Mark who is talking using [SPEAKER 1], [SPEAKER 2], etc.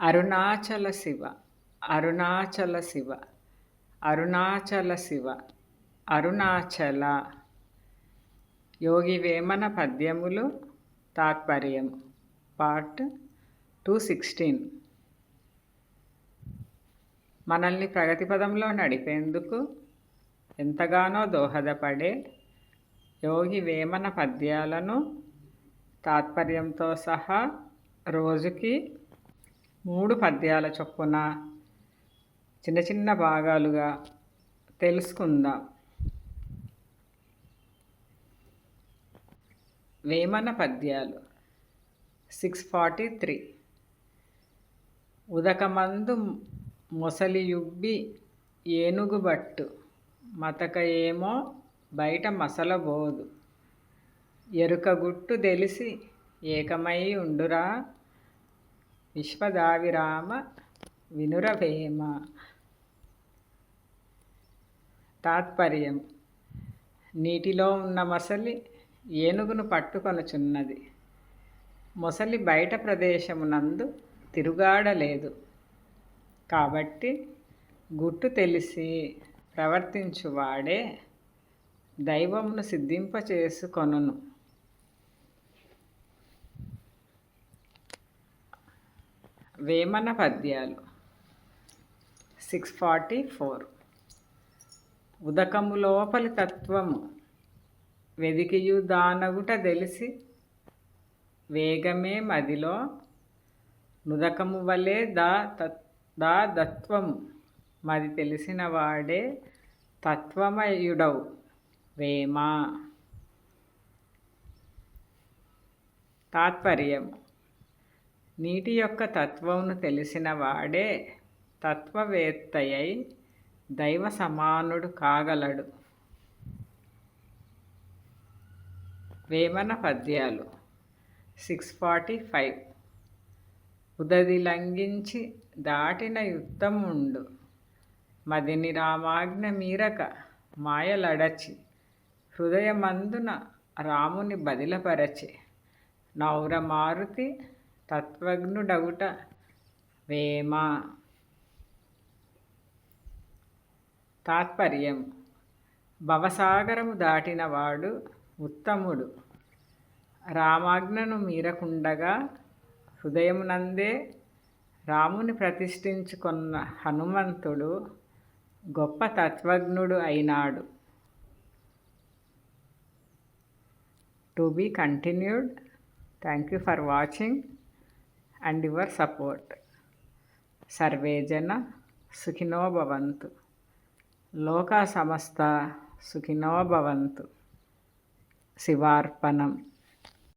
[SPEAKER 1] అరుణాచల శివ అరుణాచల శివ అరుణాచల శివ అరుణాచల. యోగి వేమన పద్యములు తాత్పర్యం part two sixteen. మనల్ని ప్రగతి పదంలో నడిపేందుకు ఎంతగానో దోహదపడే యోగి వేమన పద్యాలను తాత్పర్యంతో సహా రోజుకి మూడు పద్యాల చొప్పున చిన్న చిన్న భాగాలుగా తెలుసుకుందాం. వేమన పద్యాలు. Six forty three. ఉదకమందు మొసలియుబ్బి ఏనుగుబట్టు మతక ఏమో బయట మసలబోదు ఎరుకగుట్టు తెలిసి ఏకమై ఉండురా విశ్వదావిరామ వినురవేమ. తాత్పర్యం. నీటిలో ఉన్న మొసలి ఏనుగును పట్టుకొనుచున్నది. మొసలి బయట ప్రదేశమునందు తిరుగాడలేదు. కాబట్టి గుట్టు తెలిసి ప్రవర్తించువాడే దైవమును సిద్ధింపచేసుకొనును. వేమన పద్యాలు. సిక్స్ ఫార్టీ ఫోర్ ఉదకము లోపలి తత్వము. వెదికియు దానగుట తెలిసి. వేగమే మదిలో. నుదకము వలె దా దా దత్వము. మది తెలిసిన వాడే తత్వమయుడవు. వేమ. తాత్పర్యము. నీటి యొక్క తత్వమును తెలిసిన వాడే తత్వవేత్తయై దైవ సమానుడు కాగలడు. వేమన పద్యాలు సిక్స్ ఫార్టీ ఫైవ్. ఉదది లంఘించి దాటిన యుద్ధముండు మదిని రామాజ్ఞ మీరక మాయలడచి హృదయమందున రాముని బదిలపరచి నౌరమారుతి తత్వజ్ఞుడగుట వేమ. తాత్పర్యం. భవసాగరము దాటినవాడు ఉత్తముడు. రామాజ్ఞను మీరకుండగా హృదయమునందే రాముని ప్రతిష్ఠించుకున్న హనుమంతుడు గొప్ప తత్వజ్ఞుడు అయినాడు. To be continued. Thank you for watching. And your support. సర్వేజన సుఖినో భవంతు. లోకా సమస్త సుఖినో భవంతు. శివార్పణం.